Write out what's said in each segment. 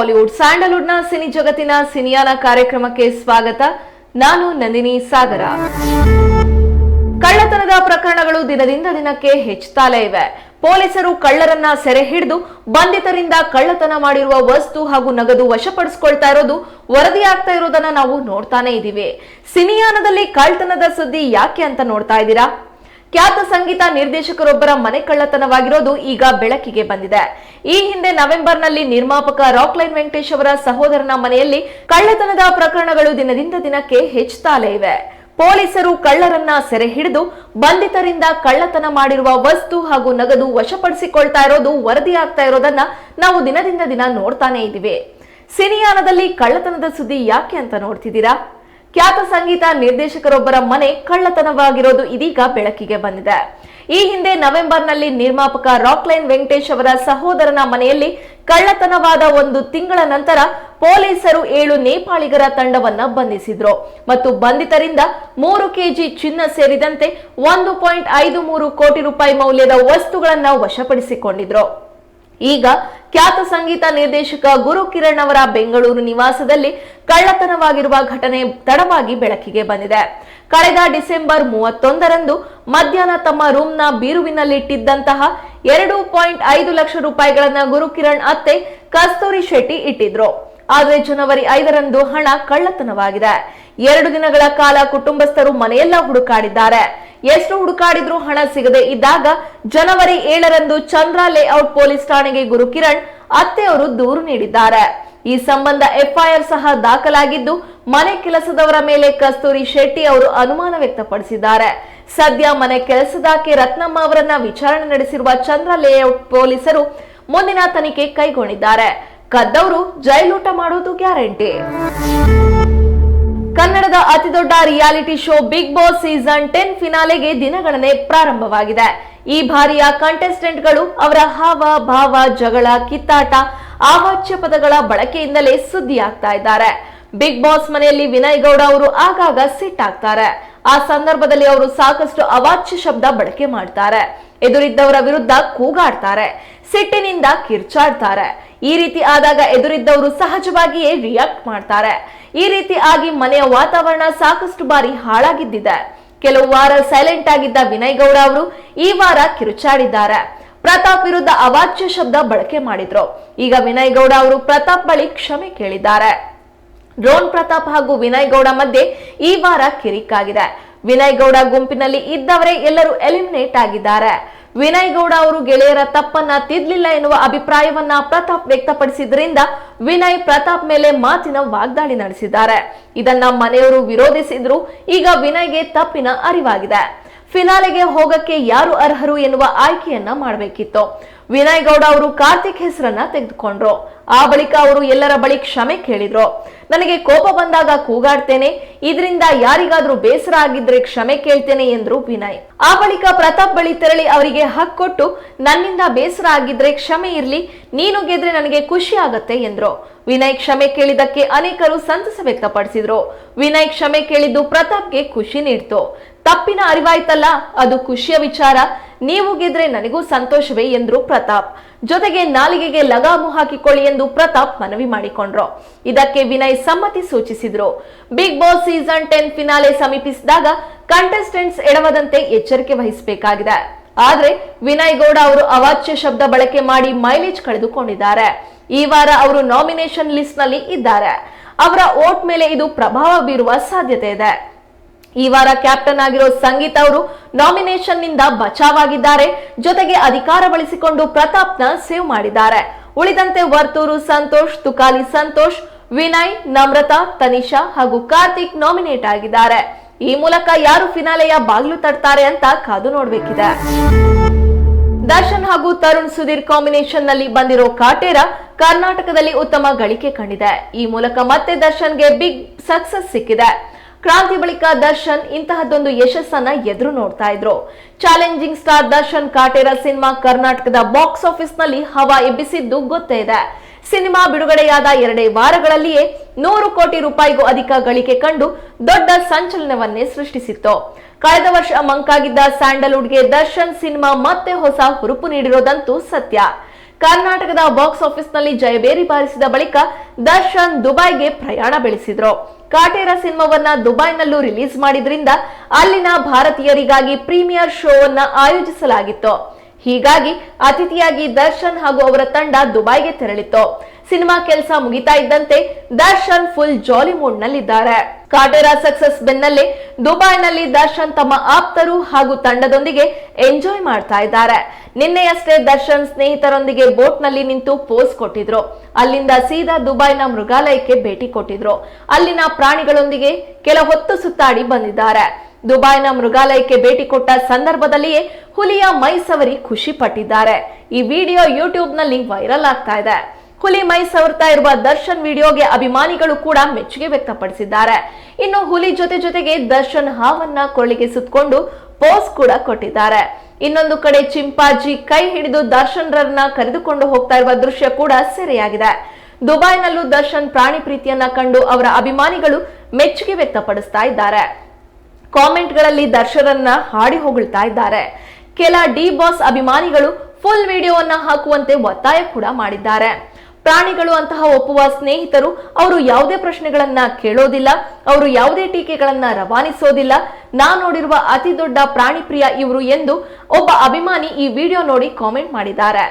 Bollywood ಸ್ಯಾಂಡಲ್ವುಡ್ನ cine ಜಗತ್ತಿನ ಸಿನಿಯಾನ ಕಾರ್ಯಕ್ರಮಕ್ಕೆ ಸ್ವಾಗತ. ನಾನು ನಂದಿನಿ ಸಾಗರ. ಕಳ್ಳತನದ ಪ್ರಕರಣಗಳು ದಿನದಿಂದ ದಿನಕ್ಕೆ ಹೆಚ್ಚುತ್ತಲೇ ಇವೆ. ಪೊಲೀಸರು ಕಳ್ಳರನ್ನ ಸೆರೆ ಹಿಡಿದು ಬಂಧಿತರಿಂದ ಕಳ್ಳತನ ಮಾಡಿರುವ ವಸ್ತು ಹಾಗೂ ನಗದು ವಶಪಡಿಸಿಕೊಳ್ತಾ ಇರೋದು ವರದಿಯಾಗ್ತಾ ಇರೋದನ್ನ ನಾವು ನೋಡ್ತಾನೆ ಇದೀವಿ. ಸಿನಿಯಾನದಲ್ಲಿ ಕಳ್ಳತನದ ಸುದ್ದಿ ಯಾಕೆ ಅಂತ ನೋಡ್ತಾ ಇದ್ದೀರಾ? ಖ್ಯಾತ ಸಂಗೀತ ನಿರ್ದೇಶಕರೊಬ್ಬರ ಮನೆ ಕಳ್ಳತನವಾಗಿರೋದು ಈಗ ಬೆಳಕಿಗೆ ಬಂದಿದೆ. ಈ ಹಿಂದೆ ನವೆಂಬರ್ನಲ್ಲಿ ನಿರ್ಮಾಪಕ ರಾಕ್ಲೈನ್ ವೆಂಕಟೇಶ್ ಅವರ ಸಹೋದರನ ಮನೆಯಲ್ಲಿ ಕಳ್ಳತನದ ಪ್ರಕರಣಗಳು ದಿನದಿಂದ ದಿನಕ್ಕೆ ಹೆಚ್ಚುತ್ತಲೇ ಇವೆ. ಪೊಲೀಸರು ಕಳ್ಳರನ್ನ ಸೆರೆ ಹಿಡಿದು ಬಂಧಿತರಿಂದ ಕಳ್ಳತನ ಮಾಡಿರುವ ವಸ್ತು ಹಾಗೂ ನಗದು ವಶಪಡಿಸಿಕೊಳ್ತಾ ಇರೋದು ವರದಿಯಾಗ್ತಾ ಇರೋದನ್ನ ನಾವು ದಿನದಿಂದ ದಿನ ನೋಡ್ತಾನೆ ಇದ್ದೀವಿ. ಸಿನಿಯಾನದಲ್ಲಿ ಕಳ್ಳತನದ ಸುದ್ದಿ ಯಾಕೆ ಅಂತ ನೋಡ್ತಿದ್ದೀರಾ? ಖ್ಯಾತ ಸಂಗೀತ ನಿರ್ದೇಶಕರೊಬ್ಬರ ಮನೆ ಕಳ್ಳತನವಾಗಿರೋದು ಇದೀಗ ಬೆಳಕಿಗೆ ಬಂದಿದೆ. ಈ ಹಿಂದೆ ನವೆಂಬರ್ನಲ್ಲಿ ನಿರ್ಮಾಪಕ ರಾಕ್ಲೈನ್ ವೆಂಕಟೇಶ್ ಅವರ ಸಹೋದರನ ಮನೆಯಲ್ಲಿ ಕಳ್ಳತನವಾದ ಒಂದು ತಿಂಗಳ ನಂತರ ಪೊಲೀಸರು ಏಳು ನೇಪಾಳಿಗರ ತಂಡವನ್ನ ಬಂಧಿಸಿದ್ರು. ಮತ್ತು ಬಂಧಿತರಿಂದ ಮೂರು ಕೆಜಿ ಚಿನ್ನ ಸೇರಿದಂತೆ ಒಂದು ಪಾಯಿಂಟ್ ಐದು ಮೂರು ಕೋಟಿ ರೂಪಾಯಿ ಮೌಲ್ಯದ ವಸ್ತುಗಳನ್ನ ವಶಪಡಿಸಿಕೊಂಡಿದ್ರು. ಈಗ ಖ್ಯಾತ ಸಂಗೀತ ನಿರ್ದೇಶಕ ಗುರು ಕಿರಣ್ ಅವರ ಬೆಂಗಳೂರು ನಿವಾಸದಲ್ಲಿ ಕಳ್ಳತನವಾಗಿರುವ ಘಟನೆ ತಡವಾಗಿ ಬೆಳಕಿಗೆ ಬಂದಿದೆ. ಕಳೆದ ಡಿಸೆಂಬರ್ ಮೂವತ್ತೊಂದರಂದು ಮಧ್ಯಾಹ್ನ ತಮ್ಮ ರೂಮ್ನ ಬೀರುವಿನಲ್ಲಿಟ್ಟಿದ್ದಂತಹ ಎರಡು ಪಾಯಿಂಟ್ ಐದು ಲಕ್ಷ ರೂಪಾಯಿಗಳನ್ನ ಗುರುಕಿರಣ್ ಅತ್ತೆ ಕಸ್ತೂರಿ ಶೆಟ್ಟಿ ಇಟ್ಟಿದ್ರು. ಆದ್ರೆ ಜನವರಿ ಐದರಂದು ಹಣ ಕಳ್ಳತನವಾಗಿದೆ. ಎರಡು ದಿನಗಳ ಕಾಲ ಕುಟುಂಬಸ್ಥರು ಮನೆಯೆಲ್ಲ ಹುಡುಕಾಡಿದ್ದಾರೆ. ಎಷ್ಟು ಹುಡುಕಾಡಿದ್ರೂ ಹಣ ಸಿಗದೆ ಇದ್ದಾಗ ಜನವರಿ ಏಳರಂದು ಚಂದ್ರ ಲೇಔಟ್ ಪೊಲೀಸ್ ಠಾಣೆಗೆ ಗುರು ಕಿರಣ್ ಅತ್ತೆಯವರು ದೂರು ನೀಡಿದ್ದಾರೆ. ಈ ಸಂಬಂಧ ಎಫ್ಐಆರ್ ಸಹ ದಾಖಲಾಗಿದ್ದು, ಮನೆ ಕೆಲಸದವರ ಮೇಲೆ ಕಸ್ತೂರಿ ಶೆಟ್ಟಿ ಅವರು ಅನುಮಾನ ವ್ಯಕ್ತಪಡಿಸಿದ್ದಾರೆ. ಸದ್ಯ ಮನೆ ಕೆಲಸದಾಕೆ ರತ್ನಮ್ಮ ಅವರನ್ನ ವಿಚಾರಣೆ ನಡೆಸಿರುವ ಚಂದ್ರ ಲೇಔಟ್ ಪೊಲೀಸರು ಮುಂದಿನ ತನಿಖೆ ಕೈಗೊಂಡಿದ್ದಾರೆ. ಕದ್ದವರು ಜೈಲೂಟ ಮಾಡೋದು ಗ್ಯಾರಂಟಿ. ಕನ್ನಡದ ಅತಿದೊಡ್ಡ reality show Bigg Boss season ten ಫಿನಾಲೆಗೆ ದಿನಗಣನೆ ಪ್ರಾರಂಭವಾಗಿದೆ. ಈ ಬಾರಿಯ ಕಂಟೆಸ್ಟೆಂಟ್ಗಳು ಅವರ ಹಾವ, ಭಾವ, ಜಗಳ, ಕಿತ್ತಾಟ ಆವಾಚ್ಯ ಪದಗಳ ಬಳಕೆಯಿಂದಲೇ ಸುದ್ದಿಯಾಗ್ತಾ ಇದ್ದಾರೆ. ಬಿಗ್ ಬಾಸ್ ಮನೆಯಲ್ಲಿ ವಿನಯ್ ಗೌಡ ಅವರು ಆಗಾಗ ಸಿಟ್ ಆಗ್ತಾರೆ. ಆ ಸಂದರ್ಭದಲ್ಲಿ ಅವರು ಸಾಕಷ್ಟು ಅವಾಚ್ಯ ಶಬ್ದ ಬಳಕೆ ಮಾಡ್ತಾರೆ. ಎದುರಿದ್ದವರ ವಿರುದ್ಧ ಕೂಗಾಡ್ತಾರೆ. ಸಿಟ್ಟಿನಿಂದ ಕಿರ್ಚಾಡ್ತಾರೆ. ಈ ರೀತಿ ಆದಾಗ ಎದುರಿದ್ದವರು ಸಹಜವಾಗಿಯೇ ರಿಯಾಕ್ಟ್ ಮಾಡ್ತಾರೆ. ಈ ರೀತಿ ಆಗಿ ಮನೆಯ ವಾತಾವರಣ ಸಾಕಷ್ಟು ಬಾರಿ ಹಾಳಾಗಿದ್ದಿದೆ. ಕೆಲವು ವಾರ ಸೈಲೆಂಟ್ ಆಗಿದ್ದ ವಿನಯ್ ಗೌಡ ಅವರು ಈ ವಾರ ಕಿರುಚಾಡಿದ್ದಾರೆ. ಪ್ರತಾಪ್ ವಿರುದ್ಧ ಅವಾಚ್ಯ ಶಬ್ದ ಬಳಕೆ ಮಾಡಿದ್ರು. ಈಗ ವಿನಯ್ ಗೌಡ ಅವರು ಪ್ರತಾಪ್ ಬಳಿ ಕ್ಷಮೆ ಕೇಳಿದ್ದಾರೆ. ಡ್ರೋನ್ ಪ್ರತಾಪ್ ಹಾಗೂ ವಿನಯ್ ಗೌಡ ಮಧ್ಯೆ ಈ ವಾರ ಕಿರಿಕಾಗಿದೆ. ವಿನಯ್ ಗೌಡ ಗುಂಪಿನಲ್ಲಿ ಇದ್ದವರೇ ಎಲ್ಲರೂ ಎಲಿಮಿನೇಟ್ ಆಗಿದ್ದಾರೆ. ವಿನಯ್ ಗೌಡ ಅವರು ಗೆಳೆಯರ ತಪ್ಪನ್ನ ತಿದ್ಲಿಲ್ಲ ಎನ್ನುವ ಅಭಿಪ್ರಾಯವನ್ನ ಪ್ರತಾಪ್ ವ್ಯಕ್ತಪಡಿಸಿದ್ರಿಂದ ವಿನಯ್ ಪ್ರತಾಪ್ ಮೇಲೆ ಮಾತಿನ ವಾಗ್ದಾಳಿ ನಡೆಸಿದ್ದಾರೆ. ಇದನ್ನ ಮನೆಯವರು ವಿರೋಧಿಸಿದ್ರು. ಈಗ ವಿನಯ್ಗೆ ತಪ್ಪಿನ ಅರಿವಾಗಿದೆ. ಫಿನಾಲೆಗೆ ಹೋಗಕ್ಕೆ ಯಾರು ಅರ್ಹರು ಎನ್ನುವ ಆಯ್ಕೆಯನ್ನ ಮಾಡಬೇಕಿತ್ತು. ವಿನಯ್ ಗೌಡ ಅವರು ಕಾರ್ತಿಕ್ ಹೆಸರನ್ನ ತೆಗೆದುಕೊಂಡ್ರು. ಆ ಬಳಿಕ ಅವರು ಎಲ್ಲರ ಬಳಿ ಕ್ಷಮೆ ಕೇಳಿದ್ರು. ನನಗೆ ಕೋಪ ಬಂದಾಗ ಕೂಗಾಡ್ತೇನೆ. ಇದರಿಂದ ಯಾರಿಗಾದ್ರೂ ಬೇಸರ ಆಗಿದ್ರೆ ಕ್ಷಮೆ ಕೇಳ್ತೇನೆ ಎಂದ್ರು ವಿನಯ್. ಆ ಬಳಿಕ ಪ್ರತಾಪ್ ಬಳಿ ತೆರಳಿ ಅವರಿಗೆ ಹಕ್ ಕೊಟ್ಟು, ನನ್ನಿಂದ ಬೇಸರ ಆಗಿದ್ರೆ ಕ್ಷಮೆ ಇರ್ಲಿ, ನೀನು ಗೆದ್ರೆ ನನಗೆ ಖುಷಿ ಆಗತ್ತೆ ಎಂದ್ರು. ವಿನಯ್ ಕ್ಷಮೆ ಕೇಳಿದಕ್ಕೆ ಅನೇಕರು ಸಂತಸ ವ್ಯಕ್ತಪಡಿಸಿದ್ರು. ವಿನಯ್ ಕ್ಷಮೆ ಕೇಳಿದ್ದು ಪ್ರತಾಪ್ಗೆ ಖುಷಿ ನೀಡ್ತು. ತಪ್ಪಿನ ಅರಿವಾಯ್ತಲ್ಲ, ಅದು ಖುಷಿಯ ವಿಚಾರ. ನೀವು ಗೆದ್ರೆ ನನಗೂ ಸಂತೋಷವೇ ಎಂದ್ರು ಪ್ರತಾಪ್. ಜೊತೆಗೆ ನಾಲಿಗೆಗೆ ಲಗಾಮು ಹಾಕಿಕೊಳ್ಳಿ ಎಂದು ಪ್ರತಾಪ್ ಮನವಿ ಮಾಡಿಕೊಂಡ್ರು. ಇದಕ್ಕೆ ವಿನಯ್ ಸಮ್ಮತಿ ಸೂಚಿಸಿದ್ರು. Bigg Boss season ten finale ಸಮೀಪಿಸಿದಾಗ ಕಂಟೆಸ್ಟೆಂಟ್ಸ್ ಎಡವದಂತೆ ಎಚ್ಚರಿಕೆ ವಹಿಸಬೇಕಾಗಿದೆ. ಆದ್ರೆ ವಿನಯ್ ಗೌಡ ಅವರು ಅವಾಚ್ಯ ಶಬ್ದ ಬಳಕೆ ಮಾಡಿ ಮೈಲೇಜ್ ಕಳೆದುಕೊಂಡಿದ್ದಾರೆ. ಈ ವಾರ ಅವರು ನಾಮಿನೇಷನ್ ಲಿಸ್ಟ್ನಲ್ಲಿ ಇದ್ದಾರೆ. ಅವರ ಓಟ್ ಮೇಲೆ ಇದು ಪ್ರಭಾವ ಬೀರುವ ಸಾಧ್ಯತೆ ಇದೆ. ಈ ವಾರ ಕ್ಯಾಪ್ಟನ್ ಆಗಿರೋ ಸಂಗೀತ ಅವರು ನಾಮಿನೇಷನ್ನಿಂದ ಬಚಾವಾಗಿದ್ದಾರೆ. ಜೊತೆಗೆ ಅಧಿಕಾರ ಬಳಸಿಕೊಂಡು ಪ್ರತಾಪ್ನ ಸೇವ್ ಮಾಡಿದ್ದಾರೆ. ಉಳಿದಂತೆ ವರ್ತೂರು ಸಂತೋಷ್, ತುಕಾಲಿ ಸಂತೋಷ್ ವಿನಯ್, ನಮ್ರತಾ, ತನಿಷಾ ಹಾಗೂ ಕಾರ್ತಿಕ್ ನಾಮಿನೇಟ್ ಆಗಿದ್ದಾರೆ. ಈ ಮೂಲಕ ಯಾರು ಫಿನಾಲೆಯ ಬಾಗಿಲು ತಡ್ತಾರೆ ಅಂತ ಕಾದು ನೋಡ್ಬೇಕಿದೆ. ದರ್ಶನ್ ಹಾಗೂ ತರುಣ್ ಸುಧೀರ್ ಕಾಂಬಿನೇಷನ್ನಲ್ಲಿ ಬಂದಿರೋ ಕಾಟೇರ ಕರ್ನಾಟಕದಲ್ಲಿ ಉತ್ತಮ ಗಳಿಕೆ ಕಂಡಿದೆ. ಈ ಮೂಲಕ ಮತ್ತೆ ದರ್ಶನ್ಗೆ ಬಿಗ್ ಸಕ್ಸಸ್ ಸಿಕ್ಕಿದೆ. ಕ್ರಾಂತಿ ಬಳಿಕ ದರ್ಶನ್ ಇಂತಹದ್ದೊಂದು ಯಶಸ್ಸನ್ನ ಎದುರು ನೋಡ್ತಾ ಇದ್ರು. Challenging star Darshan Kaatera cinema ಕರ್ನಾಟಕದ ಬಾಕ್ಸ್ ಆಫೀಸ್ನಲ್ಲಿ ಹವಾ ಎಬ್ಬಿಸಿದ್ದು ಗೊತ್ತೇ ಇದೆ. ಸಿನಿಮಾ ಬಿಡುಗಡೆಯಾದ ಎರಡೇ ವಾರಗಳಲ್ಲಿಯೇ ನೂರು ಕೋಟಿ ರೂಪಾಯಿಗೂ ಅಧಿಕ ಗಳಿಕೆ ಕಂಡು ದೊಡ್ಡ ಸಂಚಲನವನ್ನೇ ಸೃಷ್ಟಿಸಿತ್ತು. ಕಳೆದ ವರ್ಷ ಮಂಕಾಗಿದ್ದ ಸ್ಯಾಂಡಲ್ವುಡ್ಗೆ ದರ್ಶನ್ ಸಿನಿಮಾ ಮತ್ತೆ ಹೊಸ ಹುರುಪು ನೀಡಿರೋದಂತೂ ಸತ್ಯ. ಕರ್ನಾಟಕದ ಬಾಕ್ಸ್ ಆಫೀಸ್ನಲ್ಲಿ ಜಯಬೇರಿ ಬಾರಿಸಿದ ಬಳಿಕ ದರ್ಶನ್ ದುಬೈಗೆ ಪ್ರಯಾಣ ಬೆಳೆಸಿದ್ರು. ಕಾಟೇರ ಸಿನಿಮಾವನ್ನ ದುಬೈನಲ್ಲೂ ರಿಲೀಸ್ ಮಾಡಿದ್ರಿಂದ ಅಲ್ಲಿನ ಭಾರತೀಯರಿಗಾಗಿ ಪ್ರೀಮಿಯರ್ ಶೋವನ್ನ ಆಯೋಜಿಸಲಾಗಿತ್ತು. ಹೀಗಾಗಿ ಅತಿಥಿಯಾಗಿ ದರ್ಶನ್ ಹಾಗೂ ಅವರ ತಂಡ ದುಬೈಗೆ ತೆರಳಿತ್ತು. ಸಿನಿಮಾ ಕೆಲಸ ಮುಗಿತಾ ಇದ್ದಂತೆ ದರ್ಶನ್ ಫುಲ್ ಜಾಲಿ ಮೂಡ್ ನಲ್ಲಿದ್ದಾರೆ ಕಾಟೇರಾ ಸಕ್ಸಸ್ ಬೆನ್ನಲ್ಲೇ ದುಬೈನಲ್ಲಿ ದರ್ಶನ್ ತಮ್ಮ ಆಪ್ತರು ಹಾಗೂ ತಂಡದೊಂದಿಗೆ ಎಂಜಾಯ್ ಮಾಡ್ತಾ ಇದ್ದಾರೆ. ನಿನ್ನೆಯಷ್ಟೇ ದರ್ಶನ್ ಸ್ನೇಹಿತರೊಂದಿಗೆ ಬೋಟ್ನಲ್ಲಿ ನಿಂತು ಪೋಸ್ ಕೊಟ್ಟಿದ್ರು. ಅಲ್ಲಿಂದ ಸೀದಾ ದುಬೈನ ಮೃಗಾಲಯಕ್ಕೆ ಭೇಟಿ ಕೊಟ್ಟಿದ್ರು. ಅಲ್ಲಿನ ಪ್ರಾಣಿಗಳೊಂದಿಗೆ ಕೆಲ ಹೊತ್ತು ಸುತ್ತಾಡಿ ಬಂದಿದ್ದಾರೆ. ದುಬೈನ ಮೃಗಾಲಯಕ್ಕೆ ಭೇಟಿ ಕೊಟ್ಟ ಸಂದರ್ಭದಲ್ಲಿಯೇ ಹುಲಿಯ ಮೈ ಸವರಿ ಖುಷಿ ಪಟ್ಟಿದ್ದಾರೆ. ಈ ವಿಡಿಯೋ ಯೂಟ್ಯೂಬ್ನಲ್ಲಿ ವೈರಲ್ ಆಗ್ತಾ ಇದೆ. ಹುಲಿ ಮೈ ಸವರ್ತಾ ಇರುವ ದರ್ಶನ್ ವಿಡಿಯೋಗೆ ಅಭಿಮಾನಿಗಳು ಕೂಡ ಮೆಚ್ಚುಗೆ ವ್ಯಕ್ತಪಡಿಸಿದ್ದಾರೆ. ಇನ್ನು ಹುಲಿ ಜೊತೆ ಜೊತೆಗೆ ದರ್ಶನ್ ಹಾವನ್ನ ಕೊಳ್ಳಿಗೆ ಸುತ್ತಕೊಂಡು ಪೋಸ್ ಕೂಡ ಕೊಟ್ಟಿದ್ದಾರೆ. ಇನ್ನೊಂದು ಕಡೆ ಚಿಂಪಾಜಿ ಕೈ ಹಿಡಿದು ದರ್ಶನ್ ರನ್ನ ಕರೆದುಕೊಂಡು ಹೋಗ್ತಾ ಇರುವ ದೃಶ್ಯ ಕೂಡ ಸೆರೆಯಾಗಿದೆ. ದುಬೈನಲ್ಲೂ ದರ್ಶನ್ ಪ್ರಾಣಿ ಪ್ರೀತಿಯನ್ನ ಕಂಡು ಅವರ ಅಭಿಮಾನಿಗಳು ಮೆಚ್ಚುಗೆ ವ್ಯಕ್ತಪಡಿಸ್ತಾ ಇದ್ದಾರೆ. ಕಾಮೆಂಟ್ಗಳಲ್ಲಿ ದರ್ಶರನ್ನ ಹಾಡಿ ಹೊಗಳ್ತಾ ಇದ್ದಾರೆ. ಕೆಲ ಡಿ ಬಾಸ್ ಅಭಿಮಾನಿಗಳು ಫುಲ್ ವಿಡಿಯೋವನ್ನ ಹಾಕುವಂತೆ ಒತ್ತಾಯ ಕೂಡ ಮಾಡಿದ್ದಾರೆ. ಪ್ರಾಣಿಗಳು ಅಂತಹ ಒಪ್ಪುವ ಸ್ನೇಹಿತರು ಅವರು ಯಾವುದೇ ಪ್ರಶ್ನೆಗಳನ್ನ ಕೇಳೋದಿಲ್ಲ, ಅವರು ಯಾವುದೇ ಟೀಕೆಗಳನ್ನ ರವಾನಿಸೋದಿಲ್ಲ. ನಾ ನೋಡಿರುವ ಅತಿ ದೊಡ್ಡ ಪ್ರಾಣಿ ಪ್ರಿಯ ಇವರು ಎಂದು ಒಬ್ಬ ಅಭಿಮಾನಿ ಈ ವಿಡಿಯೋ ನೋಡಿ ಕಾಮೆಂಟ್ ಮಾಡಿದ್ದಾರೆ.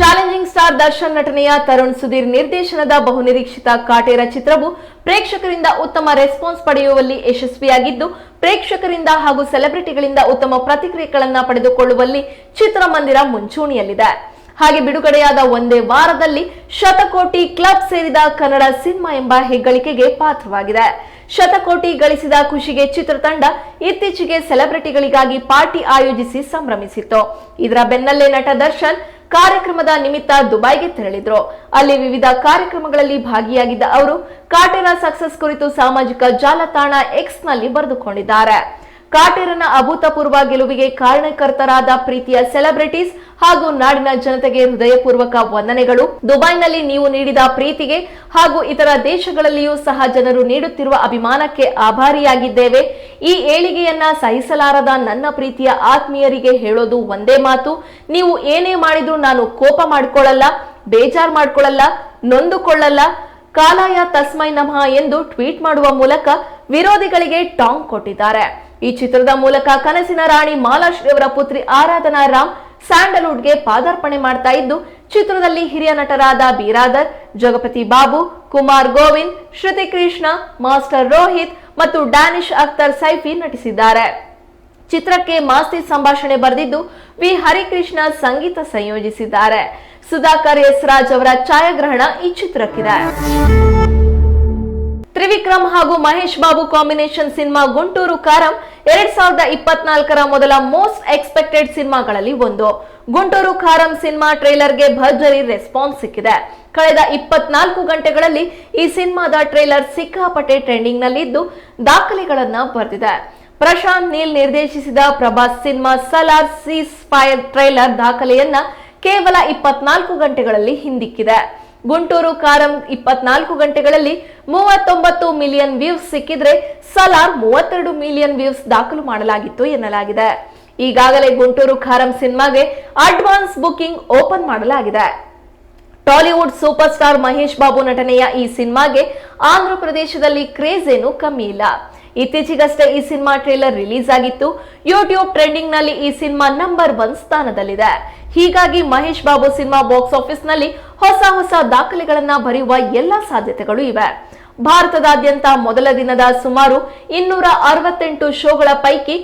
ಚಾಲೆಂಜಿಂಗ್ ಸ್ಟಾರ್ ದರ್ಶನ್ ನಟನೆಯ ತರುಣ್ ಸುಧೀರ್ ನಿರ್ದೇಶನದ ಬಹುನಿರೀಕ್ಷಿತ ಕಾಟೇರ ಚಿತ್ರವು ಪ್ರೇಕ್ಷಕರಿಂದ ಉತ್ತಮ ರೆಸ್ಪಾನ್ಸ್ ಪಡೆಯುವಲ್ಲಿ ಯಶಸ್ವಿಯಾಗಿದ್ದು, ಪ್ರೇಕ್ಷಕರಿಂದ ಹಾಗೂ ಸೆಲೆಬ್ರಿಟಿಗಳಿಂದ ಉತ್ತಮ ಪ್ರತಿಕ್ರಿಯೆಗಳನ್ನು ಪಡೆದುಕೊಳ್ಳುವಲ್ಲಿ ಚಿತ್ರಮಂದಿರ ಮುಂಚೂಣಿಯಲ್ಲಿದೆ. ಹಾಗೆ ಬಿಡುಗಡೆಯಾದ ಒಂದೇ ವಾರದಲ್ಲಿ ಶತಕೋಟಿ ಕ್ಲಬ್ ಸೇರಿದ ಕನ್ನಡ ಸಿನಿಮಾ ಎಂಬ ಹೆಗ್ಗಳಿಕೆಗೆ ಪಾತ್ರವಾಗಿದೆ. ಶತಕೋಟಿ ಗಳಿಸಿದ ಖುಷಿಗೆ ಚಿತ್ರತಂಡ ಇತ್ತೀಚೆಗೆ ಸೆಲೆಬ್ರಿಟಿಗಳಿಗಾಗಿ ಪಾರ್ಟಿ ಆಯೋಜಿಸಿ ಸಂಭ್ರಮಿಸಿತ್ತು. ಇದರ ಬೆನ್ನಲ್ಲೇ ನಟ ದರ್ಶನ್ ಕಾರ್ಯಕ್ರಮದ ನಿಮಿತ್ತ ದುಬೈಗೆ ತೆರಳಿದ್ರು. ಅಲ್ಲಿ ವಿವಿಧ ಕಾರ್ಯಕ್ರಮಗಳಲ್ಲಿ ಭಾಗಿಯಾಗಿದ್ದ ಅವರು, ಕಾಟೇರ ಸಕ್ಸಸ್ ಕುರಿತು ಸಾಮಾಜಿಕ ಜಾಲತಾಣ ಎಕ್ಸ್ನಲ್ಲಿ ಬರೆದುಕೊಂಡಿದ್ದಾರೆ. ಕಾಟೇರನ ಅಭೂತಪೂರ್ವ ಗೆಲುವಿಗೆ ಕಾರಣಕರ್ತರಾದ ಪ್ರೀತಿಯ ಸೆಲೆಬ್ರಿಟೀಸ್ ಹಾಗೂ ನಾಡಿನ ಜನತೆಗೆ ಹೃದಯಪೂರ್ವಕ ವಂದನೆಗಳು. ದುಬೈನಲ್ಲಿ ನೀವು ನೀಡಿದ ಪ್ರೀತಿಗೆ ಹಾಗೂ ಇತರ ದೇಶಗಳಲ್ಲಿಯೂ ಸಹ ಜನರು ನೀಡುತ್ತಿರುವ ಅಭಿಮಾನಕ್ಕೆ ಆಭಾರಿಯಾಗಿದ್ದೇವೆ. ಈ ಏಳಿಗೆಯನ್ನ ಸಹಿಸಲಾರದ ನನ್ನ ಪ್ರೀತಿಯ ಆತ್ಮೀಯರಿಗೆ ಹೇಳೋದು ಒಂದೇ ಮಾತು. ನೀವು ಏನೇ ಮಾಡಿದ್ರು ನಾನು ಕೋಪ ಮಾಡ್ಕೊಳ್ಳಲ್ಲ, ಬೇಜಾರ್ ಮಾಡ್ಕೊಳ್ಳಲ್ಲ, ನೊಂದುಕೊಳ್ಳಲ್ಲ. ಕಾಲಾಯ ತಸ್ಮೈ ನಮಃ ಎಂದು ಟ್ವೀಟ್ ಮಾಡುವ ಮೂಲಕ ವಿರೋಧಿಗಳಿಗೆ ಟಾಂಗ್ ಕೊಟ್ಟಿದ್ದಾರೆ. ಈ ಚಿತ್ರದ ಮೂಲಕ ಕನಸಿನ ರಾಣಿ ಮಾಲಾಶ್ರೀ ಅವರ ಪುತ್ರಿ ಆರಾಧನಾ ರಾಮ್ ಸ್ಯಾಂಡಲ್ವುಡ್ಗೆ ಪಾದಾರ್ಪಣೆ ಮಾಡ್ತಾ ಇದ್ದು, ಚಿತ್ರದಲ್ಲಿ ಹಿರಿಯ ನಟರಾದ ಬೀರಾದರ್, ಜಗಪತಿ ಬಾಬು, ಕುಮಾರ್ ಗೋವಿಂದ್, ಶ್ರುತಿ ಕೃಷ್ಣ, ಮಾಸ್ಟರ್ ರೋಹಿತ್ ಮತ್ತು ಡ್ಯಾನಿಶ್ ಅಖ್ತರ್ ಸೈಫಿ ನಟಿಸಿದ್ದಾರೆ. ಚಿತ್ರಕ್ಕೆ ಮಾಸ್ತಿ ಸಂಭಾಷಣೆ ಬರೆದಿದ್ದು, ವಿ. ಹರಿಕೃಷ್ಣ ಸಂಗೀತ ಸಂಯೋಜಿಸಿದ್ದಾರೆ. ಸುಧಾಕರ್ ಎಸ್. ರಾಜ್ ಅವರ ಛಾಯಾಗ್ರಹಣ ಈ ಚಿತ್ರಕ್ಕಿದೆ. ತ್ರಿವಿಕ್ರಮ್ ಹಾಗೂ ಮಹೇಶ್ ಬಾಬು ಕಾಂಬಿನೇಷನ್ ಸಿನಿಮಾ ಗುಂಟೂರು ಕಾರಂ ಎರಡ್ ಸಾವಿರದ ಇಪ್ಪತ್ನಾಲ್ಕರ ಮೊದಲ ಮೋಸ್ಟ್ ಎಕ್ಸ್ಪೆಕ್ಟೆಡ್ ಸಿನಿಮಾಗಳಲ್ಲಿ ಒಂದು. ಗುಂಟೂರು ಕಾರಂ ಸಿನಿಮಾ ಟ್ರೈಲರ್ಗೆ ಭರ್ಜರಿ ರೆಸ್ಪಾನ್ಸ್ ಸಿಕ್ಕಿದೆ. ಕಳೆದ ಇಪ್ಪತ್ನಾಲ್ಕು ಗಂಟೆಗಳಲ್ಲಿ ಈ ಸಿನಿಮಾದ ಟ್ರೈಲರ್ ಸಿಕ್ಕಾಪಟ್ಟೆ ಟ್ರೆಂಡಿಂಗ್ ನಲ್ಲಿದ್ದು ದಾಖಲೆಗಳನ್ನ ಬರೆದಿದೆ. Prashanth Neel ನಿರ್ದೇಶಿಸಿದ Prabhas cinema Salaar ceasefire trailer ದಾಖಲೆಯನ್ನ ಕೇವಲ ಇಪ್ಪತ್ನಾಲ್ಕು ಗಂಟೆಗಳಲ್ಲಿ ಹಿಂದಿಕ್ಕಿದೆ. ಗುಂಟೂರು ಕಾರಂ ಇಪ್ಪತ್ನಾಲ್ಕು ಗಂಟೆಗಳಲ್ಲಿ ಮೂವತ್ತೊಂಬತ್ತು ಮಿಲಿಯನ್ ವ್ಯೂಸ್ ಸಿಕ್ಕಿದ್ರೆ ಸಲಾರ್ ಮೂವತ್ತೆರಡು ಮಿಲಿಯನ್ ವ್ಯೂಸ್ ದಾಖಲು ಮಾಡಲಾಗಿತ್ತು ಎನ್ನಲಾಗಿದೆ. ಈಗಾಗಲೇ ಗುಂಟೂರು ಖಾರಂ ಸಿನಿಮಾಗೆ ಅಡ್ವಾನ್ಸ್ ಬುಕಿಂಗ್ ಓಪನ್ ಮಾಡಲಾಗಿದೆ. Tollywood super star Mahesh Babu ನಟನೆಯ ಈ ಸಿನಿಮಾಗೆ ಆಂಧ್ರ ಪ್ರದೇಶದಲ್ಲಿ ಕ್ರೇಜ್ ಏನು ಕಮ್ಮಿ ಇಲ್ಲ. ಇತ್ತೀಚೆಗಷ್ಟೇ ಈ ಸಿನಿಮಾ ಟ್ರೇಲರ್ ರಿಲೀಸ್ ಆಗಿತ್ತು. ಯೂಟ್ಯೂಬ್ ಟ್ರೆಂಡಿಂಗ್ನಲ್ಲಿ ಈ ಸಿನಿಮಾ ನಂಬರ್ ಒನ್ ಸ್ಥಾನದಲ್ಲಿದೆ. ಹೀಗಾಗಿ ಮಹೇಶ್ ಬಾಬು ಸಿನಿಮಾ ಬಾಕ್ಸ್ ಆಫೀಸ್ನಲ್ಲಿ ಹೊಸ ಹೊಸ ದಾಖಲೆಗಳನ್ನ ಬರೆಯುವ ಎಲ್ಲಾ ಸಾಧ್ಯತೆಗಳು ಇವೆ. ಭಾರತದಾದ್ಯಂತ ಮೊದಲ ದಿನದ ಸುಮಾರು ಇನ್ನೂರ ಅರವತ್ತೆಂಟು ಶೋಗಳ ಪೈಕಿ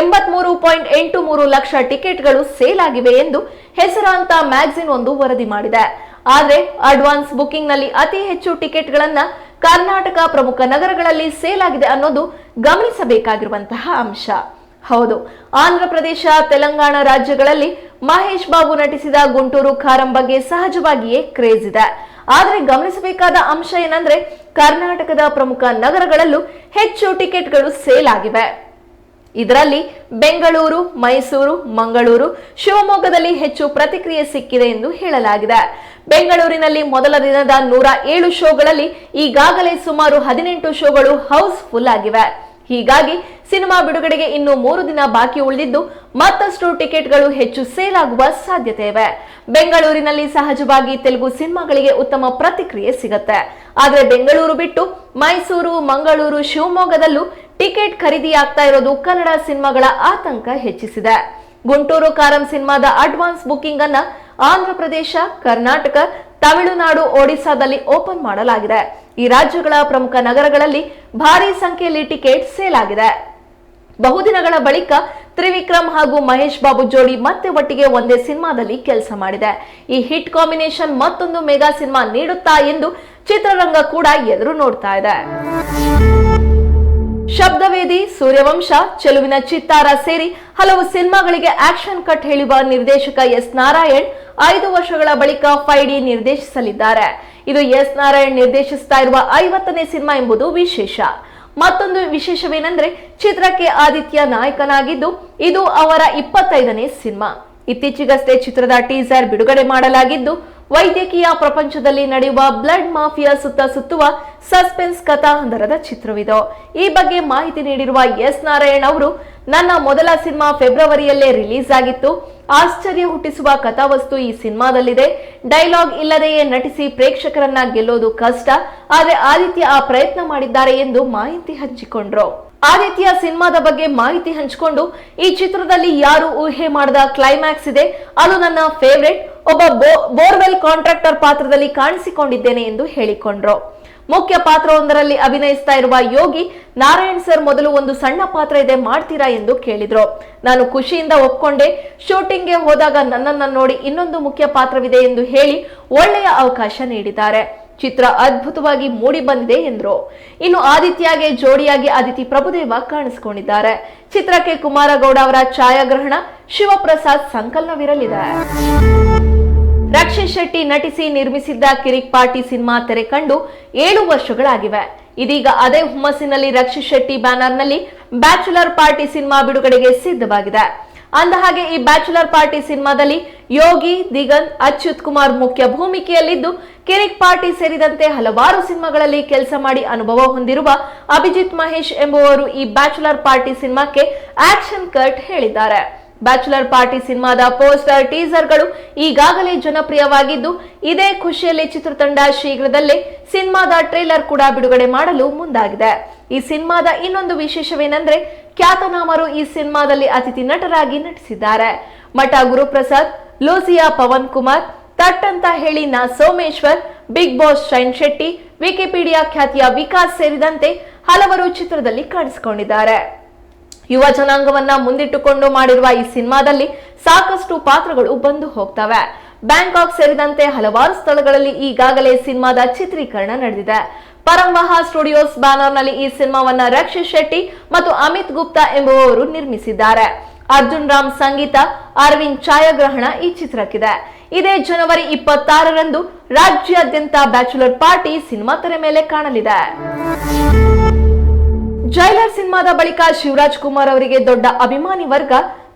ಎಂಬತ್ಮೂರು ಪಾಯಿಂಟ್ ಎಂಟು ಮೂರು ಲಕ್ಷ ಟಿಕೆಟ್ಗಳು ಸೇಲ್ ಆಗಿವೆ ಎಂದು ಹೆಸರಾಂತ ಮ್ಯಾಗಝಿನ್ ಒಂದು ವರದಿ ಮಾಡಿದೆ. ಆದರೆ ಅಡ್ವಾನ್ಸ್ ಬುಕಿಂಗ್ನಲ್ಲಿ ಅತಿ ಹೆಚ್ಚು ಟಿಕೆಟ್ಗಳನ್ನ ಕರ್ನಾಟಕ ಪ್ರಮುಖ ನಗರಗಳಲ್ಲಿ ಸೇಲ್ ಆಗಿದೆ ಅನ್ನೋದು ಗಮನಿಸಬೇಕಾಗಿರುವಂತಹ ಅಂಶ. ಹೌದು, ಆಂಧ್ರ ಪ್ರದೇಶ, ತೆಲಂಗಾಣ ರಾಜ್ಯಗಳಲ್ಲಿ ಮಹೇಶ್ ಬಾಬು ನಟಿಸಿದ ಗುಂಟೂರು ಖಾರಂ ಬಗ್ಗೆ ಸಹಜವಾಗಿಯೇ ಕ್ರೇಜ್ ಇದೆ. ಆದರೆ ಗಮನಿಸಬೇಕಾದ ಅಂಶ ಏನಂದ್ರೆ ಕರ್ನಾಟಕದ ಪ್ರಮುಖ ನಗರಗಳಲ್ಲೂ ಹೆಚ್ಚು ಟಿಕೆಟ್ಗಳು ಸೇಲ್ ಆಗಿವೆ ಇದರಲ್ಲಿ ಬೆಂಗಳೂರು, ಮೈಸೂರು, ಮಂಗಳೂರು ಶಿವಮೊಗ್ಗದಲ್ಲಿ ಹೆಚ್ಚು ಪ್ರತಿಕ್ರಿಯೆ ಸಿಕ್ಕಿದೆ ಎಂದು ಹೇಳಲಾಗಿದೆ. ಬೆಂಗಳೂರಿನಲ್ಲಿ ಮೊದಲ ದಿನದ ನೂರ ಏಳು ಶೋಗಳಲ್ಲಿ ಈಗಾಗಲೇ ಸುಮಾರು ಹದಿನೆಂಟು ಶೋಗಳು ಹೌಸ್ ಫುಲ್ ಆಗಿವೆ. ಹೀಗಾಗಿ ಸಿನಿಮಾ ಬಿಡುಗಡೆಗೆ ಇನ್ನು ಮೂರು ದಿನ ಬಾಕಿ ಉಳಿದಿದ್ದು, ಮತ್ತಷ್ಟು ಟಿಕೆಟ್ಗಳು ಹೆಚ್ಚು ಸೇಲ್ ಆಗುವ ಸಾಧ್ಯತೆ ಇವೆ ಬೆಂಗಳೂರಿನಲ್ಲಿ ಸಹಜವಾಗಿ ತೆಲುಗು ಸಿನಿಮಾಗಳಿಗೆ ಉತ್ತಮ ಪ್ರತಿಕ್ರಿಯೆ ಸಿಗುತ್ತೆ. ಆದರೆ ಬೆಂಗಳೂರು ಬಿಟ್ಟು ಮೈಸೂರು, ಮಂಗಳೂರು, ಶಿವಮೊಗ್ಗದಲ್ಲೂ ಟಿಕೆಟ್ ಖರೀದಿಯಾಗ್ತಾ ಇರೋದು ಕನ್ನಡ ಸಿನಿಮಾಗಳ ಆತಂಕ ಹೆಚ್ಚಿಸಿದೆ. ಗುಂಟೂರು ಕಾರಂ ಸಿನಿಮಾದ ಅಡ್ವಾನ್ಸ್ ಬುಕಿಂಗ್ ಅನ್ನ ಆಂಧ್ರ ಪ್ರದೇಶ, ಕರ್ನಾಟಕ, ತಮಿಳುನಾಡು ಒಡಿಸಾದಲ್ಲಿ ಓಪನ್ ಮಾಡಲಾಗಿದೆ. ಈ ರಾಜ್ಯಗಳ ಪ್ರಮುಖ ನಗರಗಳಲ್ಲಿ ಭಾರಿ ಸಂಖ್ಯೆಯಲ್ಲಿ ಟಿಕೆಟ್ ಸೇಲ್ ಆಗಿದೆ. ಬಹುದಿನಗಳ ಬಳಿಕ ತ್ರಿವಿಕ್ರಮ್ ಹಾಗೂ ಮಹೇಶ್ ಬಾಬು ಜೋಡಿ ಮತ್ತೆ ಒಟ್ಟಿಗೆ ಒಂದೇ ಸಿನಿಮಾದಲ್ಲಿ ಕೆಲಸ ಮಾಡಿದೆ. ಈ ಹಿಟ್ ಕಾಂಬಿನೇಷನ್ ಮತ್ತೊಂದು ಮೆಗಾ ಸಿನಿಮಾ ನೀಡುತ್ತಾ ಎಂದು ಚಿತ್ರರಂಗ ಕೂಡ ಎದುರು ನೋಡ್ತಾ ಇದೆ. ಶಬ್ದವೇದಿ, ಸೂರ್ಯವಂಶ, ಚೆಲುವಿನ ಚಿತ್ತಾರ ಸೇರಿ ಹಲವು ಸಿನಿಮಾಗಳಿಗೆ ಆಕ್ಷನ್ ಕಟ್ ಹೇಳುವ ನಿರ್ದೇಶಕ ಎಸ್ ನಾರಾಯಣ್ ಐದು ವರ್ಷಗಳ ಬಳಿಕ ಫೈಡಿ ನಿರ್ದೇಶಿಸಲಿದ್ದಾರೆ. ಇದು ಎಸ್ ನಾರಾಯಣ್ ನಿರ್ದೇಶಿಸ್ತಾ ಇರುವ ಐವತ್ತನೇ ಸಿನಿಮಾ ಎಂಬುದು ವಿಶೇಷ. ಮತ್ತೊಂದು ವಿಶೇಷವೇನೆಂದ್ರೆ ಚಿತ್ರಕ್ಕೆ ಆದಿತ್ಯ ನಾಯಕನಾಗಿದ್ದು ಇದು ಅವರ ಇಪ್ಪತ್ತೈದನೇ ಸಿನಿಮಾ. ಇತ್ತೀಚೆಗಷ್ಟೇ ಚಿತ್ರದ ಟೀಸರ್ ಬಿಡುಗಡೆ ಮಾಡಲಾಗಿದ್ದು ವೈದ್ಯಕೀಯ ಪ್ರಪಂಚದಲ್ಲಿ ನಡೆಯುವ ಬ್ಲಡ್ ಮಾಫಿಯಾ ಸುತ್ತ ಸುತ್ತುವ ಸಸ್ಪೆನ್ಸ್ ಕಥಾಹಂದರದ ಚಿತ್ರವಿದು. ಈ ಬಗ್ಗೆ ಮಾಹಿತಿ ನೀಡಿರುವ ಎಸ್ ನಾರಾಯಣ್ ಅವರು, ನನ್ನ ಮೊದಲ ಸಿನಿಮಾ ಫೆಬ್ರವರಿಯಲ್ಲೇ ರಿಲೀಸ್ ಆಗಿತ್ತು. ಆಶ್ಚರ್ಯ ಹುಟ್ಟಿಸುವ ಕಥಾವಸ್ತು ಈ ಸಿನಿಮಾದಲ್ಲಿದೆ. ಡೈಲಾಗ್ ಇಲ್ಲದೆಯೇ ನಟಿಸಿ ಪ್ರೇಕ್ಷಕರನ್ನ ಗೆಲ್ಲೋದು ಕಷ್ಟ. ಆದರೆ ಆದಿತ್ಯ ಆ ಪ್ರಯತ್ನ ಮಾಡಿದ್ದಾರೆ ಎಂದು ಮಾಹಿತಿ ಹಂಚಿಕೊಂಡ್ರು. ಆದಿತ್ಯ ಸಿನಿಮಾದ ಬಗ್ಗೆ ಮಾಹಿತಿ ಹಂಚಿಕೊಂಡು, ಈ ಚಿತ್ರದಲ್ಲಿ ಯಾರು ಊಹೆ ಮಾಡದ ಕ್ಲೈಮ್ಯಾಕ್ಸ್ ಇದೆ. ಅದು ನನ್ನ ಫೇವ್ರೆಟ್ ಒಬ್ಬ ಬೋರ್ವೆಲ್ ಕಾಂಟ್ರಾಕ್ಟರ್ ಪಾತ್ರದಲ್ಲಿ ಕಾಣಿಸಿಕೊಂಡಿದ್ದೇನೆ ಎಂದು ಹೇಳಿಕೊಂಡ್ರು. ಮುಖ್ಯ ಪಾತ್ರವೊಂದರಲ್ಲಿ ಅಭಿನಯಿಸ್ತಾ ಇರುವ ಯೋಗಿ, ನಾರಾಯಣ್ ಸರ್ ಮೊದಲು ಒಂದು ಸಣ್ಣ ಪಾತ್ರ ಇದೆ ಮಾಡ್ತೀರಾ ಎಂದು ಕೇಳಿದ್ರು. ನಾನು ಖುಷಿಯಿಂದ ಒಪ್ಕೊಂಡೆ. ಶೂಟಿಂಗ್ಗೆ ಹೋದಾಗ ನನ್ನನ್ನು ನೋಡಿ ಇನ್ನೊಂದು ಮುಖ್ಯ ಪಾತ್ರವಿದೆ ಎಂದು ಹೇಳಿ ಒಳ್ಳೆಯ ಅವಕಾಶ ನೀಡಿದ್ದಾರೆ. ಚಿತ್ರ ಅದ್ಭುತವಾಗಿ ಮೂಡಿ ಬಂದಿದೆ ಎಂದ್ರು. ಇನ್ನು ಆದಿತ್ಯಗೆ ಜೋಡಿಯಾಗಿ ಅದಿತಿ ಪ್ರಭುದೇವ ಕಾಣಿಸಿಕೊಂಡಿದ್ದಾರೆ. ಚಿತ್ರಕ್ಕೆ ಕುಮಾರಗೌಡ ಅವರ ಛಾಯಾಗ್ರಹಣ, ಶಿವಪ್ರಸಾದ್ ಸಂಕಲನವಿರಲಿದೆ. ರಕ್ಷಿತ್ ಶೆಟ್ಟಿ ನಟಿಸಿ ನಿರ್ಮಿಸಿದ್ದ ಕಿರಿಕ್ ಪಾರ್ಟಿ ಸಿನಿಮಾ ತೆರೆ ಕಂಡು ಏಳು ವರ್ಷಗಳಾಗಿವೆ. ಇದೀಗ ಅದೇ ಹುಮ್ಮಸ್ಸಿನಲ್ಲಿ ರಕ್ಷಿತ್ ಶೆಟ್ಟಿ ಬ್ಯಾನರ್ನಲ್ಲಿ ಬ್ಯಾಚುಲರ್ ಪಾರ್ಟಿ ಸಿನಿಮಾ ಬಿಡುಗಡೆಗೆ ಸಿದ್ಧವಾಗಿದೆ. ಅಂದಹಾಗೆ ಈ ಬ್ಯಾಚುಲರ್ ಪಾರ್ಟಿ ಸಿನಿಮಾದಲ್ಲಿ ಯೋಗಿ, ದಿಗಂತ್, ಅಚ್ಯುತ್ ಕುಮಾರ್ ಮುಖ್ಯ ಭೂಮಿಕೆಯಲ್ಲಿದ್ದು, ಕಿರಿಕ್ ಪಾರ್ಟಿ ಸೇರಿದಂತೆ ಹಲವಾರು ಸಿನಿಮಾಗಳಲ್ಲಿ ಕೆಲಸ ಮಾಡಿ ಅನುಭವ ಹೊಂದಿರುವ ಅಭಿಜಿತ್ ಮಹೇಶ್ ಎಂಬುವರು ಈ ಬ್ಯಾಚುಲರ್ ಪಾರ್ಟಿ ಸಿನಿಮಾಕ್ಕೆ ಆಕ್ಷನ್ ಕಟ್ ಹೇಳಿದ್ದಾರೆ. ಬ್ಯಾಚುಲರ್ ಪಾರ್ಟಿ ಸಿನಿಮಾದ ಪೋಸ್ಟರ್ ಟೀಸರ್ಗಳು ಈಗಾಗಲೇ ಜನಪ್ರಿಯವಾಗಿದ್ದು, ಇದೇ ಖುಷಿಯಲ್ಲಿ ಚಿತ್ರತಂಡ ಶೀಘ್ರದಲ್ಲೇ ಸಿನಿಮಾದ ಟ್ರೇಲರ್ ಕೂಡ ಬಿಡುಗಡೆ ಮಾಡಲು ಮುಂದಾಗಿದೆ. ಈ ಸಿನಿಮಾದ ಇನ್ನೊಂದು ವಿಶೇಷವೇನೆಂದ್ರೆ, ಖ್ಯಾತನಾಮರು ಈ ಸಿನಿಮಾದಲ್ಲಿ ಅತಿಥಿ ನಟರಾಗಿ ನಟಿಸಿದ್ದಾರೆ. ಮಠ ಗುರುಪ್ರಸಾದ್, ಲೂಸಿಯಾ ಪವನ್ ಕುಮಾರ್ ತಟ್ ಅಂತ ಹೇಳಿ ನಾ Someshwar, Bigg Boss Shine Shetty, Wikipedia ಖ್ಯಾತಿಯ ವಿಕಾಸ್ ಸೇರಿದಂತೆ ಹಲವರು ಚಿತ್ರದಲ್ಲಿ ಕಾಣಿಸಿಕೊಂಡಿದ್ದಾರೆ. ಯುವ ಜನಾಂಗವನ್ನ ಮುಂದಿಟ್ಟುಕೊಂಡು ಮಾಡಿರುವ ಈ ಸಿನಿಮಾದಲ್ಲಿ ಸಾಕಷ್ಟು ಪಾತ್ರಗಳು ಬಂದು ಹೋಗ್ತವೆ. ಬ್ಯಾಂಕಾಕ್ ಸೇರಿದಂತೆ ಹಲವಾರು ಸ್ಥಳಗಳಲ್ಲಿ ಈಗಾಗಲೇ ಸಿನಿಮಾದ ಚಿತ್ರೀಕರಣ ನಡೆದಿದೆ. ಪರಂವಹ ಸ್ಟುಡಿಯೋಸ್ ಬ್ಯಾನರ್ನಲ್ಲಿ ಈ ಸಿನಿಮಾವನ್ನ ರಕ್ಷಿತ್ ಶೆಟ್ಟಿ ಮತ್ತು ಅಮಿತ್ ಗುಪ್ತಾ ಎಂಬುವವರು ನಿರ್ಮಿಸಿದ್ದಾರೆ. ಅರ್ಜುನ್ ರಾಮ್ ಸಂಗೀತ, ಅರವಿಂದ್ ಛಾಯಾಗ್ರಹಣ ಈ ಚಿತ್ರಕ್ಕಿದೆ. ಇದೇ ಜನವರಿ ಇಪ್ಪತ್ತಾರರಂದು ರಾಜ್ಯಾದ್ಯಂತ ಬ್ಯಾಚುಲರ್ ಪಾರ್ಟಿ ಸಿನಿಮಾ ತೆರೆ ಮೇಲೆ ಕಾಣಲಿದೆ. ಜೈಲರ್ ಸಿನಿಮಾದ ಬಳಿಕ ಶಿವರಾಜ್ ಕುಮಾರ್ ಅವರಿಗೆ ದೊಡ್ಡ ಅಭಿಮಾನಿ ವರ್ಗ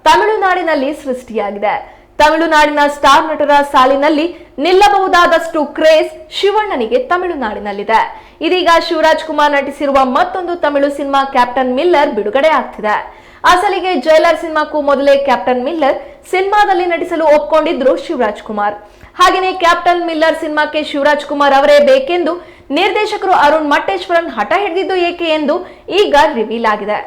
ತಮಿಳುನಾಡಿನಲ್ಲಿ ಸೃಷ್ಟಿಯಾಗಿದೆ. ತಮಿಳುನಾಡಿನ ಸ್ಟಾರ್ ನಟರ ಸಾಲಿನಲ್ಲಿ ನಿಲ್ಲಬಹುದಾದಷ್ಟು ಕ್ರೇಜ್ ಶಿವಣ್ಣನಿಗೆ ತಮಿಳುನಾಡಿನಲ್ಲಿದೆ. ಇದೀಗ ಶಿವರಾಜ್ ಕುಮಾರ್ ನಟಿಸಿರುವ ಮತ್ತೊಂದು ತಮಿಳು ಸಿನಿಮಾ ಕ್ಯಾಪ್ಟನ್ ಮಿಲ್ಲರ್ ಬಿಡುಗಡೆ ಆಗ್ತಿದೆ. ಅಸಲಿಗೆ ಜೈಲರ್ ಸಿನಿಮಾಕ್ಕೂ ಮೊದಲೇ ಕ್ಯಾಪ್ಟನ್ ಮಿಲ್ಲರ್ ಸಿನಿಮಾದಲ್ಲಿ ನಟಿಸಲು ಒಪ್ಕೊಂಡಿದ್ರು ಶಿವರಾಜ್ ಕುಮಾರ್. ಹಾಗೆಯೇ ಕ್ಯಾಪ್ಟನ್ ಮಿಲ್ಲರ್ ಸಿನಿಮಾಕ್ಕೆ ಶಿವರಾಜ್ ಕುಮಾರ್ ಅವರೇ ಬೇಕೆಂದು ನಿರ್ದೇಶಕರು ಅರುಣ್ ಮಟ್ಟೇಶ್ವರನ್ ಹಠ ಹಿಡಿದಿದ್ದು ಏಕೆ ಎಂದು ಈಗ ರಿವೀಲ್ ಆಗಿದೆ.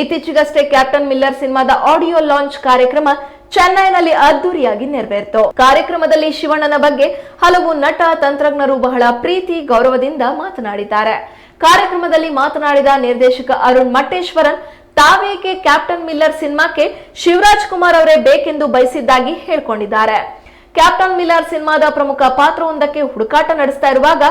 ಇತ್ತೀಚೆಗಷ್ಟೇ ಕ್ಯಾಪ್ಟನ್ ಮಿಲ್ಲರ್ ಸಿನಿಮಾದ ಆಡಿಯೋ ಲಾಂಚ್ ಕಾರ್ಯಕ್ರಮ ಚೆನ್ನೈನಲ್ಲಿ ಅದ್ದೂರಿಯಾಗಿ ನೆರವೇರಿತು. ಕಾರ್ಯಕ್ರಮದಲ್ಲಿ ಶಿವಣ್ಣನ ಬಗ್ಗೆ ಹಲವು ನಟ, ತಂತ್ರಜ್ಞರು ಬಹಳ ಪ್ರೀತಿ, ಗೌರವದಿಂದ ಮಾತನಾಡಿದ್ದಾರೆ. ಕಾರ್ಯಕ್ರಮದಲ್ಲಿ ಮಾತನಾಡಿದ ನಿರ್ದೇಶಕ ಅರುಣ್ ಮಟ್ಟೇಶ್ವರನ್, ತಾವೇಕೆ ಕ್ಯಾಪ್ಟನ್ ಮಿಲ್ಲರ್ ಸಿನಿಮಾಕ್ಕೆ ಶಿವರಾಜ್ ಕುಮಾರ್ ಅವರೇ ಬೇಕೆಂದು ಬಯಸಿದ್ದಾಗಿ ಹೇಳ್ಕೊಂಡಿದ್ದಾರೆ. ಕ್ಯಾಪ್ಟನ್ ಮಿಲಾರ್ ಸಿನಿಮಾದ ಪ್ರಮುಖ ಪಾತ್ರವೊಂದಕ್ಕೆ ಹುಡುಕಾಟ ನಡೆಸ್ತಾ ಇರುವಾಗ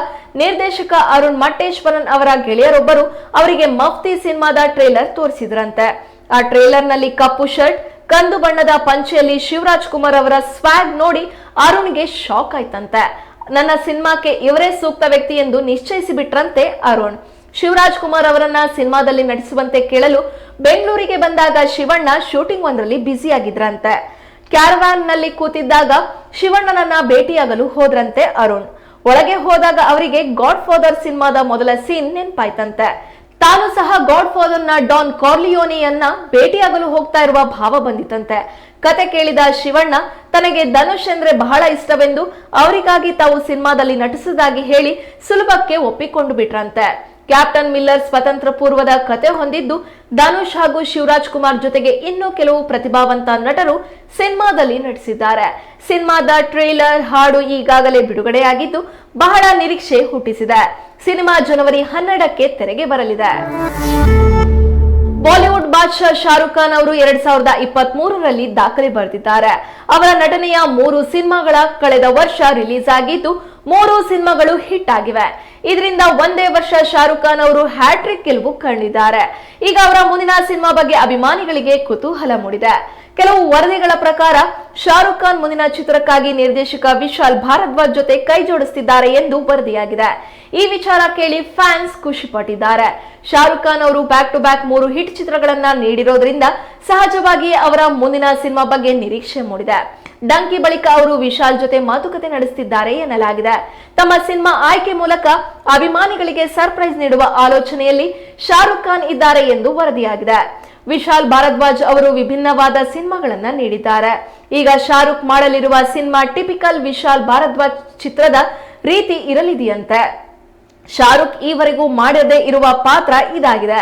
ನಿರ್ದೇಶಕ ಅರುಣ್ ಮಟ್ಟೇಶ್ವರನ್ ಅವರ ಗೆಳೆಯರೊಬ್ಬರು ಅವರಿಗೆ ಮಫ್ತಿ ಸಿನಿಮಾದ ಟ್ರೇಲರ್ ತೋರಿಸಿದ್ರಂತೆ. ಆ ಟ್ರೇಲರ್ನಲ್ಲಿ ಕಪ್ಪು ಶರ್ಟ್, ಕಂದು ಬಣ್ಣದ ಪಂಚೆಯಲ್ಲಿ ಶಿವರಾಜ್ ಕುಮಾರ್ ಅವರ ಸ್ವಾಗ್ ನೋಡಿ ಅರುಣ್ಗೆ ಶಾಕ್ ಆಯ್ತಂತೆ. ನನ್ನ ಸಿನಿಮಾಕ್ಕೆ ಇವರೇ ಸೂಕ್ತ ವ್ಯಕ್ತಿ ಎಂದು ನಿಶ್ಚಯಿಸಿ ಬಿಟ್ರಂತೆ ಅರುಣ್. ಶಿವರಾಜ್ ಕುಮಾರ್ ಅವರನ್ನ ಸಿನಿಮಾದಲ್ಲಿ ನಟಿಸುವಂತೆ ಕೇಳಲು ಬೆಂಗಳೂರಿಗೆ ಬಂದಾಗ ಶಿವಣ್ಣ ಶೂಟಿಂಗ್ ಒಂದರಲ್ಲಿ ಬ್ಯುಸಿಯಾಗಿದ್ರಂತೆ. ಕ್ಯಾರವ್ಯಾನ್ನಲ್ಲಿ ಕೂತಿದ್ದಾಗ ಶಿವಣ್ಣನನ್ನ ಭೇಟಿಯಾಗಲು ಹೋದ್ರಂತೆ ಅರುಣ್. ಒಳಗೆ ಹೋದಾಗ ಅವರಿಗೆ ಗಾಡ್ ಫಾದರ್ ಸಿನಿಮಾದ ಮೊದಲ ಸೀನ್ ನೆನ್ಪಾಯ್ತಂತೆ. ತಾನು ಸಹ ಗಾಡ್ ಫಾದರ್ನ ಡಾನ್ ಕಾರ್ಲಿಯೋನಿಯನ್ನ ಭೇಟಿಯಾಗಲು ಹೋಗ್ತಾ ಇರುವ ಭಾವ ಬಂದಿತಂತೆ ಕತೆ ಕೇಳಿದ ಶಿವಣ್ಣ, ತನಗೆ ಧನುಷ್ ಅಂದ್ರೆ ಬಹಳ ಇಷ್ಟವೆಂದು ಅವರಿಗಾಗಿ ತಾವು ಸಿನಿಮಾದಲ್ಲಿ ನಟಿಸುವುದಾಗಿ ಹೇಳಿ ಸುಲಭಕ್ಕೆ ಒಪ್ಪಿಕೊಂಡು ಬಿಟ್ರಂತೆ. ಕ್ಯಾಪ್ಟನ್ ಮಿಲ್ಲರ್ ಸ್ವತಂತ್ರ ಪೂರ್ವದ ಕತೆ ಹೊಂದಿದ್ದು, ಧನುಷ್ ಹಾಗೂ ಶಿವರಾಜ್ ಕುಮಾರ್ ಜೊತೆಗೆ ಇನ್ನೂ ಕೆಲವು ಪ್ರತಿಭಾವಂತ ನಟರು ಸಿನಿಮಾದಲ್ಲಿ ನಟಿಸಿದ್ದಾರೆ. ಸಿನಿಮಾದ ಟ್ರೇಲರ್ ಹಾಡು ಈಗಾಗಲೇ ಬಿಡುಗಡೆಯಾಗಿದ್ದು, ಬಹಳ ನಿರೀಕ್ಷೆ ಹುಟ್ಟಿಸಿದೆ. ಸಿನಿಮಾ ಜನವರಿ ಹನ್ನೆರಡಕ್ಕೆ ತೆರೆಗೆ ಬರಲಿದೆ. ಬಾಲಿವುಡ್ ಬಾದ್ಶಾ ಶಾರುಖ್ ಖಾನ್ ಅವರು ಎರಡ್ ಸಾವಿರದ ಇಪ್ಪತ್ತ್ ಮೂರರಲ್ಲಿ ದಾಖಲೆ ಬರೆದಿದ್ದಾರೆ. ಅವರ ನಟನೆಯ ಮೂರು ಸಿನಿಮಾಗಳ ಕಳೆದ ವರ್ಷ ರಿಲೀಸ್ ಆಗಿದ್ದು ಮೂರು ಸಿನಿಮಾಗಳು ಹಿಟ್ ಆಗಿವೆ. ಇದರಿಂದ ಒಂದೇ ವರ್ಷ ಶಾರುಖ್ ಖಾನ್ ಅವರು ಹ್ಯಾಟ್ರಿಕ್ ಗೆಲುವು ಕಂಡಿದ್ದಾರೆ. ಈಗ ಅವರ ಮುಂದಿನ ಸಿನಿಮಾ ಬಗ್ಗೆ ಅಭಿಮಾನಿಗಳಿಗೆ ಕುತೂಹಲ ಮೂಡಿದೆ. ಕೆಲವು ವರದಿಗಳ ಪ್ರಕಾರ, ಶಾರುಖ್ ಖಾನ್ ಮುಂದಿನ ಚಿತ್ರಕ್ಕಾಗಿ ನಿರ್ದೇಶಕ ವಿಶಾಲ್ ಭಾರದ್ವಾಜ್ ಜೊತೆ ಕೈ ಜೋಡಿಸುತ್ತಿದ್ದಾರೆ ಎಂದು ವರದಿಯಾಗಿದೆ. ಈ ವಿಚಾರ ಕೇಳಿ ಫ್ಯಾನ್ಸ್ ಖುಷಿ ಪಟ್ಟಿದ್ದಾರೆ ಶಾರುಖ್ ಖಾನ್ ಅವರು ಬ್ಯಾಕ್ ಟು ಬ್ಯಾಕ್ ಮೂರು ಹಿಟ್ ಚಿತ್ರಗಳನ್ನ ನೀಡಿರೋದ್ರಿಂದ ಸಹಜವಾಗಿ ಅವರ ಮುಂದಿನ ಸಿನಿಮಾ ಬಗ್ಗೆ ನಿರೀಕ್ಷೆ ಮೂಡಿದೆ. ಡಂಕಿ ಬಳಿಕ ಅವರು ವಿಶಾಲ್ ಜೊತೆ ಮಾತುಕತೆ ನಡೆಸುತ್ತಿದ್ದಾರೆ ಎನ್ನಲಾಗಿದೆ. ತಮ್ಮ ಸಿನಿಮಾ ಆಯ್ಕೆ ಮೂಲಕ ಅಭಿಮಾನಿಗಳಿಗೆ ಸರ್ಪ್ರೈಸ್ ನೀಡುವ ಆಲೋಚನೆಯಲ್ಲಿ ಶಾರುಖ್ ಖಾನ್ ಇದ್ದಾರೆ ಎಂದು ವರದಿಯಾಗಿದೆ. ವಿಶಾಲ್ ಭಾರದ್ವಾಜ್ ಅವರು ವಿಭಿನ್ನವಾದ ಸಿನಿಮಾಗಳನ್ನ ನೀಡಿದ್ದಾರೆ. ಈಗ ಶಾರುಖ್ ಮಾಡಲಿರುವ ಸಿನಿಮಾ ಟಿಪಿಕಲ್ ವಿಶಾಲ್ ಭಾರದ್ವಾಜ್ ಚಿತ್ರದ ರೀತಿ ಇರಲಿದೆಯಂತೆ. ಶಾರುಖ್ ಈವರೆಗೂ ಮಾಡದೇ ಇರುವ ಪಾತ್ರ ಇದಾಗಿದೆ.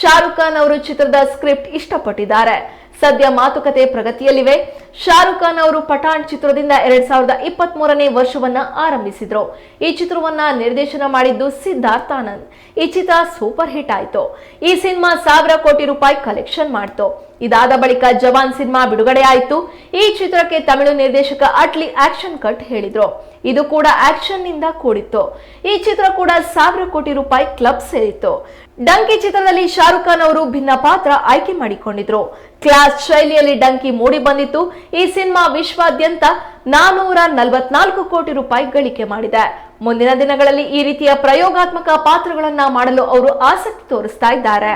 ಶಾರುಖ್ ಖಾನ್ ಅವರು ಚಿತ್ರದ ಸ್ಕ್ರಿಪ್ಟ್ ಇಷ್ಟಪಟ್ಟಿದ್ದಾರೆ. ಸದ್ಯ ಮಾತುಕತೆ ಪ್ರಗತಿಯಲ್ಲಿವೆ. ಶಾರುಖ್ ಖಾನ್ ಅವರು ಪಠಾಣ್ ಚಿತ್ರದಿಂದ ಎರಡ್ ಸಾವಿರದ ಇಪ್ಪತ್ತ್ ಮೂರನೇ ವರ್ಷವನ್ನ ಆರಂಭಿಸಿದ್ರು. ಈ ಚಿತ್ರವನ್ನ ನಿರ್ದೇಶನ ಮಾಡಿದ್ದು ಸಿದ್ಧಾರ್ಥ ಆನಂದ್. ಈ ಚಿತ್ರ ಸೂಪರ್ ಹಿಟ್ ಆಯ್ತು. ಈ ಸಿನಿಮಾ ಸಾವಿರ ಕೋಟಿ ರೂಪಾಯಿ ಕಲೆಕ್ಷನ್ ಮಾಡ್ತು. ಇದಾದ ಬಳಿಕ ಜವಾನ್ ಸಿನಿಮಾ ಬಿಡುಗಡೆ ಆಯ್ತು. ಈ ಚಿತ್ರಕ್ಕೆ ತಮಿಳು ನಿರ್ದೇಶಕ ಅಟ್ಲಿ ಆಕ್ಷನ್ ಕಟ್ ಹೇಳಿದ್ರು. ಇದು ಕೂಡ ಆಕ್ಷನ್ನಿಂದ ಕೂಡಿತ್ತು. ಈ ಚಿತ್ರ ಕೂಡ ಸಾವಿರ ಕೋಟಿ ರೂಪಾಯಿ ಕ್ಲಬ್ ಸೇರಿತ್ತು. ಡಂಕಿ ಚಿತ್ರದಲ್ಲಿ ಶಾರುಖ್ ಖಾನ್ ಅವರು ಭಿನ್ನ ಪಾತ್ರ ಆಯ್ಕೆ ಮಾಡಿಕೊಂಡಿದ್ರು. ಕ್ಲಾಸ್ ಶೈಲಿಯಲ್ಲಿ ಡಂಕಿ ಮೂಡಿ ಬಂದಿತ್ತು. ಈ ಸಿನಿಮಾ ವಿಶ್ವಾದ್ಯಂತ ನಾನೂರ ನಲವತ್ನಾಲ್ಕು ಕೋಟಿ ರೂಪಾಯಿ ಗಳಿಕೆ ಮಾಡಿದೆ. ಮುಂದಿನ ದಿನಗಳಲ್ಲಿ ಈ ರೀತಿಯ ಪ್ರಯೋಗಾತ್ಮಕ ಪಾತ್ರಗಳನ್ನ ಮಾಡಲು ಅವರು ಆಸಕ್ತಿ ತೋರಿಸ್ತಾ ಇದ್ದಾರೆ.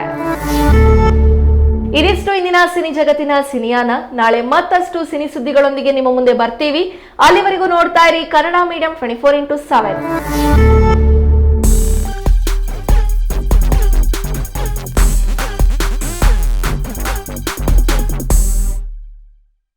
ಇದಿಷ್ಟು ಇಂದಿನ ಸಿನಿ ಜಗತ್ತಿನ ಸಿನಿಯಾನ. ನಾಳೆ ಮತ್ತಷ್ಟು ಸಿನಿ ಸುದ್ದಿಗಳೊಂದಿಗೆ ನಿಮ್ಮ ಮುಂದೆ ಬರ್ತೀವಿ. ಅಲ್ಲಿವರೆಗೂ ನೋಡ್ತಾ ಇರಿ Kannada medium twenty four into seven